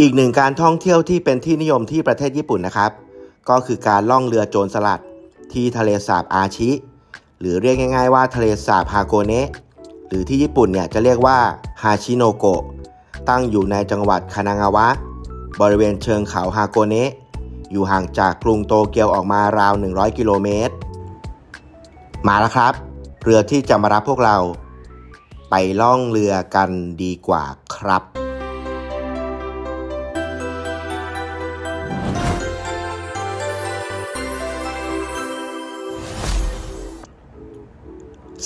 อีกหนึ่งการท่องเที่ยวที่เป็นที่นิยมที่ประเทศญี่ปุ่นนะครับ ก็คือการล่องเรือโจรสลัด ที่ทะเลสาบอาชิ หรือเรียกง่าย ๆ ว่าทะเลสาบฮาโกเนะหรือที่ญี่ปุ่นเนี่ยจะเรียกว่าฮาชิโนโกะตั้งอยู่ในจังหวัดคานางาวะ บริเวณเชิงเขาฮาโกเนะอยู่ห่างจากกรุงโตเกียวออกมาราว 100 กิโลเมตร มาแล้วครับ เรือที่จะมารับพวกเรา ไปล่องเรือกันดีกว่าครับ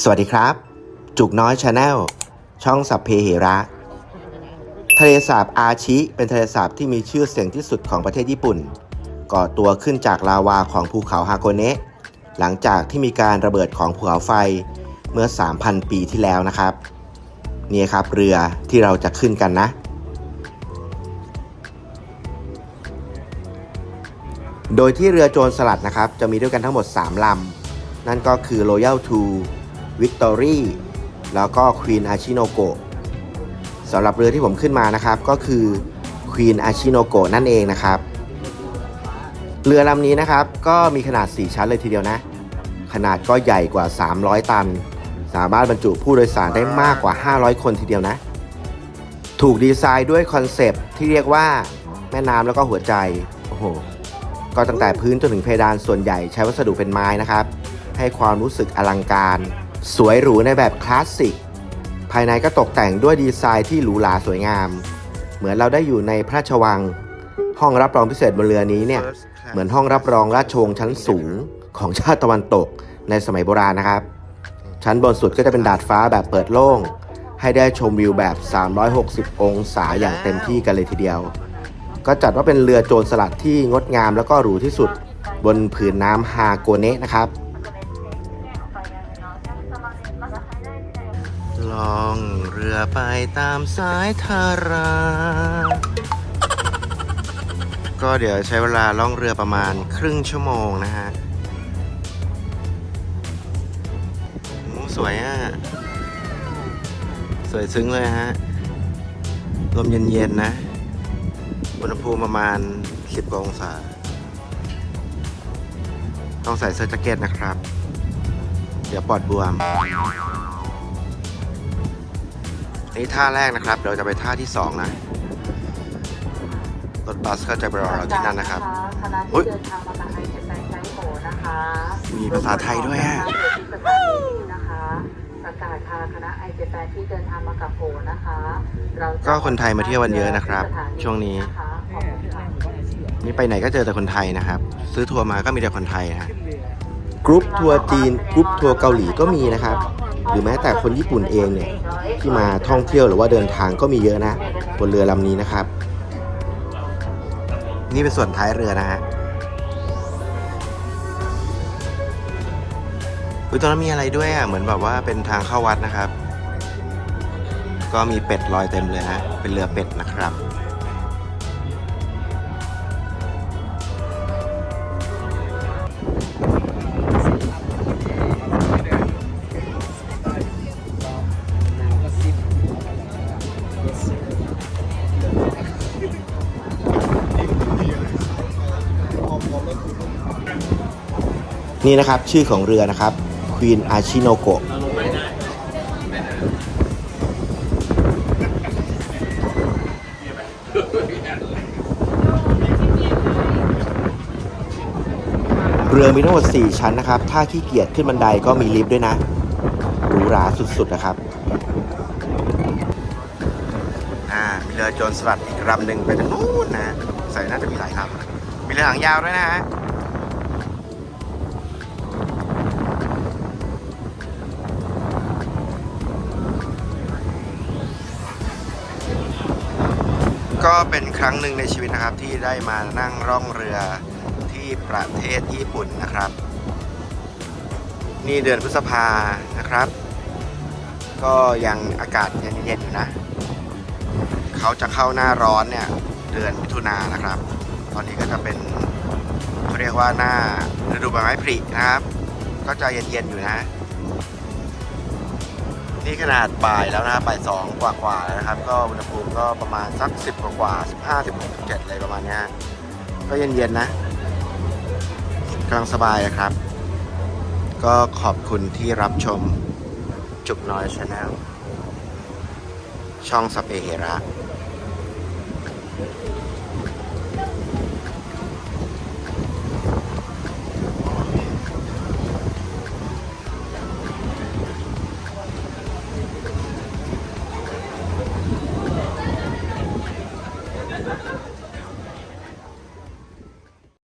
สวัสดีครับ จุกน้อยชาแนลช่องสัพเพเหระทะเลสาบอาชิ เป็นทะเลสาบที่มีชื่อเสียงที่สุดของประเทศญี่ปุ่น ก่อตัวขึ้นจากลาวาของภูเขาฮาโกเนะหลังจากที่มีการระเบิดของภูเขาไฟเมื่อ 3,000 ปีที่แล้วนะครับ นี่ครับเรือที่เราจะขึ้นกันนะ โดยที่เรือโจรสลัดนะครับ จะมีด้วยกันทั้งหมด 3 ลำนั่นก็คือ Royal Two Victory แล้วก็ Queen Achinogo สำหรับเรือที่ผมขึ้นมานะครับ ก็คือ Queen Achinogo นั่นเองนะครับ เรือลำนี้นะครับ ก็มีขนาด 4 ชั้นเลยทีเดียวนะ ขนาดก็ใหญ่กว่า 300 ตัน สามารถบรรจุผู้โดยสารได้มากกว่า 500 คนทีเดียวนะ ถูกดีไซน์ด้วยคอนเซปต์ที่เรียกว่าแม่น้ำแล้วก็หัวใจ โอ้โห ก็ตั้งแต่พื้นจนถึงเพดานส่วนใหญ่ใช้วัสดุเป็นไม้นะครับ ให้ความรู้สึกอลังการ สวยหรูในแบบคลาสสิก ภายในก็ตกแต่งด้วยดีไซน์ที่หรูหราสวยงาม เหมือนเราได้อยู่ในพระราชวัง ห้องรับรองพิเศษบนเรือนี้เนี่ย เหมือนห้องรับรองราชวงศ์ชั้นสูงของชาติตะวันตกในสมัยโบราณนะครับ ชั้นบนสุดก็จะเป็นดาดฟ้าแบบเปิดโล่ง ให้ได้ชมวิวแบบ 360 องศาอย่างเต็มที่กันเลยทีเดียว ก็จัดว่าเป็นเรือโจรสลัดที่งดงามแล้วก็หรูที่สุด บนผืนน้ำฮาโกเนะนะครับ ลองเรือไปตามสายทารา ก็เดี๋ยวใช้เวลาล่องเรือประมาณครึ่งชั่วโมงนะฮะสวยอะ สวยซึ้งเลยฮะ ลมเย็น ๆ นะ อุณหภูมิประมาณ 10กว่าองศา ต้องใส่เสื้อแจ็คเก็ตนะครับ เดี๋ยวปอดบวม นี่ท่าแรกนะครับ เดี๋ยวจะไปท่าที่2นะรถบัสก็จะไปรอเราที่นั่นนะครับคณะอุ๊ที่ยเดินทางมาจากไอเทนไซต์ไซต์โหนะคะ มีภาษาไทยด้วยอะที่สถานีนี้นะคะประกาศค่ะคณะไอเทนไซต์ที่เดินทางมากับโหนะคะ เราจะก็คนไทยมาเที่ยวกันเยอะนะครับ ช่วงนี้นะคะขอบคุณค่ะนี่ไปไหนก็เจอแต่คนไทยนะครับ ซื้อทัวร์มาก็มีแต่คนไทยนะฮะกรุ๊ปทัวร์จีนกรุ๊ปทัวร์เกาหลีก็มีนะครับ หรือแม้แต่คนญี่ปุ่นเองเนี่ยที่มาท่องเที่ยวหรือว่าเดินทางก็มีเยอะนะบนเรือลำนี้นะครับ นี่เป็นส่วนท้ายเรือนะฮะอุ้ยตรงนั้นมีอะไรด้วยอะเหมือนแบบว่าเป็นทางเข้าวัดนะครับ ก็มีเป็ดลอยเต็มเลยนะเป็นเรือเป็ดนะครับ นี่นะครับชื่อของเรือนะครับ Queen Achinogo เรือมีทั้งหมด 4 ชั้นนะครับ ถ้าขี้เกียจขึ้นบันไดก็มีลิฟต์ด้วยนะหรูหราสุดๆนะครับ อ่า มีเรือโจรสลัดอีกลำหนึ่งไปทางนู้นนะ ใส่น่าจะมีหลายลำมีเรือหางยาวด้วยนะฮะ ก็เป็นครั้งหนึ่งในชีวิตนะครับที่ได้มานั่งร่องเรือที่ประเทศญี่ปุ่นนะครับ นี่เดือนพฤษภานะครับ ก็ยังอากาศเย็นๆอยู่นะ เขาจะเข้าหน้าร้อนเนี่ยเดือนมิถุนายนนะครับ ตอนนี้ก็จะเป็นเขาเรียกว่าหน้าฤดูใบไม้ผลินะครับ ก็จะเย็นๆอยู่นะ นี่ขนาดบ่ายแล้วนะครับบ่ายสองกว่าๆแล้วนะครับ ก็อุณหภูมิก็ประมาณสักสิบกว่าสิบห้าสิบหกสิบเจ็ดอะไรประมาณนี้ก็เย็นๆนะกำลังสบายนะครับ ก็ขอบคุณที่รับชมจุกน้อยชาแนลช่องสเปเฮระ